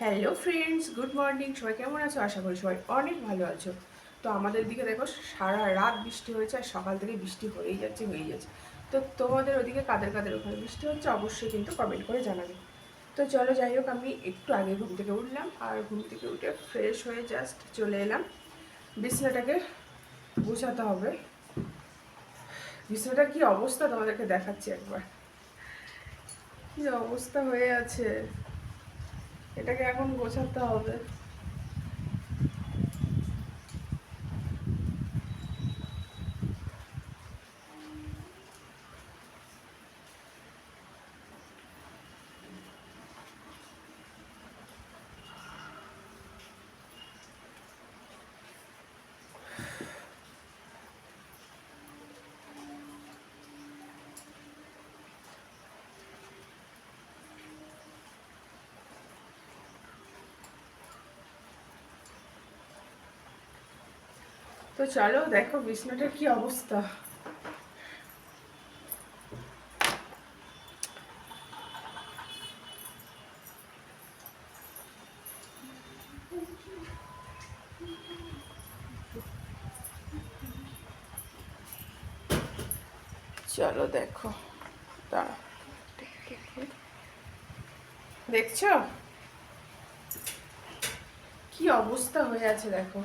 Hello friends good morning সবাই কেমন আছো? আশা করি সবাই অনেক ভালো আছো। তো আমাদের দিকে দেখো, সারা রাত বৃষ্টি হয়েছে আর সকাল থেকে বৃষ্টি হয়েই যাচ্ছে হয়েই যাচ্ছে। তো তোমাদের ওদিকে কাদের কাদের ওখানে বৃষ্টি হচ্ছে অবশ্যই কিন্তু কমেন্ট করে জানাবে। তো চলো যাই হোক, আমি একটু আগে ঘুম থেকে উঠলাম আর ঘুম থেকে উঠে ফ্রেশ হয়ে জাস্ট চলে এলাম। বিছনাটাকে গুছাতে হবে। বিছনাটার কি অবস্থা তোমাদেরকে দেখাচ্ছি একবার। কি অবস্থা হয়ে আছে? এটাকে এখন গোছাতে হবে। তো চলো দেখো বিছনাটার কি অবস্থা। চলো দেখো। দেখছ? কি অবস্থা হয়ে আছে দেখো।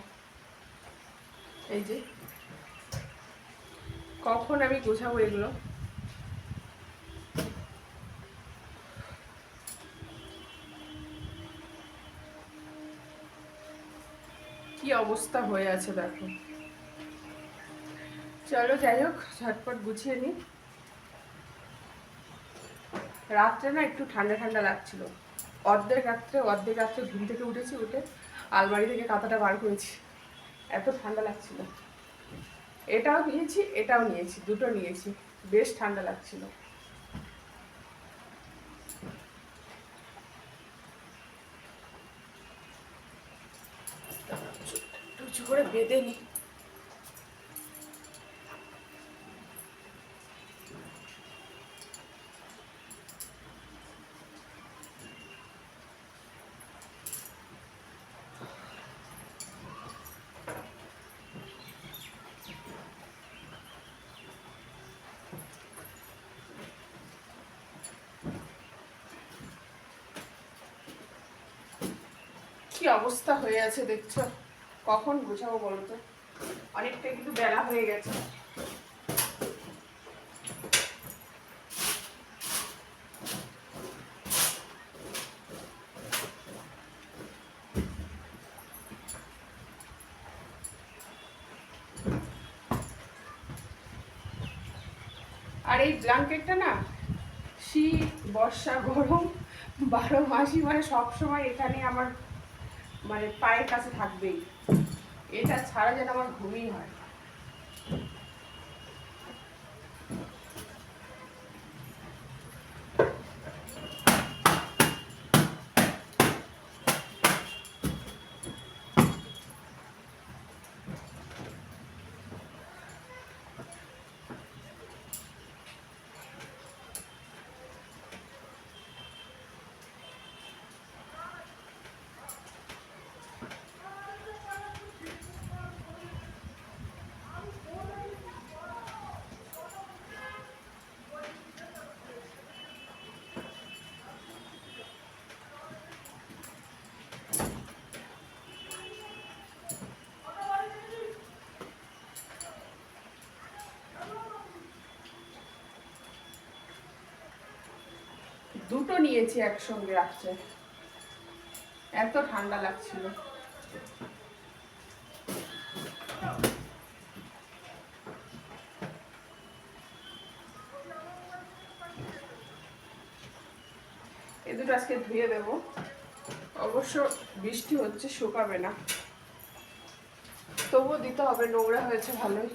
এই যে। কখন আমি গোছাবো এগুলো? কি অবস্থা হয়ে আছে দেখো। চলো যাই হোক, ঝটপট গুছিয়ে নিই রাত্রে না একটু ঠান্ডা ঠান্ডা লাগছিল। অর্ধেক রাত্রে অর্ধেক রাত্রে ঘুম থেকে উঠেছি উঠে আলমারি থেকে কাঁথাটা বার করেছি। এত ঠান্ডা লাগছিল। এটাও নিয়েছি এটাও নিয়েছি, দুটো নিয়েছি, বেশ ঠান্ডা লাগছিল। করে বেঁধে নি। কি অবস্থা হয়ে আছে দেখছ? কখন গুছাবো বলো তো অনেকটা কিন্তু বেলা হয়ে গেছে। আর এই ব্ল্যাঙ্কেটটা না, শীত, বর্ষা, গরম, বারো মাসই মানে সবসময় এখানে আমার মানে পায়ের কাছে থাকবেই। এটা ছাড়া যেন আমার ঘুমই হয় দুটো নিয়েছি একসঙ্গে রাখছে এত ঠান্ডা লাগছিল। এ দুটো আজকে ধুয়ে দেব। অবশ্য বৃষ্টি হচ্ছে, শুকাবে না। তবুও দিতে হবে, নোংরা হয়েছে ভালোই।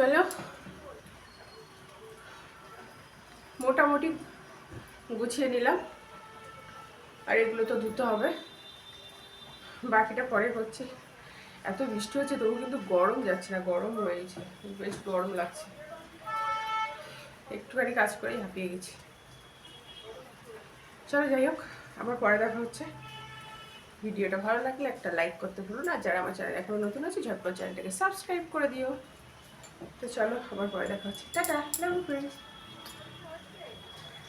চলো। মোটামুটি গুছিয়ে নিলাম। আর এগুলো তো ধুতে হবে। বাকিটা পরে এত বৃষ্টি হচ্ছে, তবু কিন্তু গরম যাচ্ছে না, গরম রয়েছে। বেশ গরম লাগছে। একটুখানি কাজ করেই হাঁপিয়ে গেছি। চলো যাই হোক, আবার পরে দেখা হচ্ছে। ভিডিওটা ভালো লাগলে একটা লাইক করতে ভুলো না। যারা আমার চ্যানেল এখনও নতুন আছে, ঝটপট চ্যানেলটাকে সাবস্ক্রাইব করে দিও। তো চলো আবার পরে দেখা হচ্ছে। টাটা লাভ ফ্রেন্ডস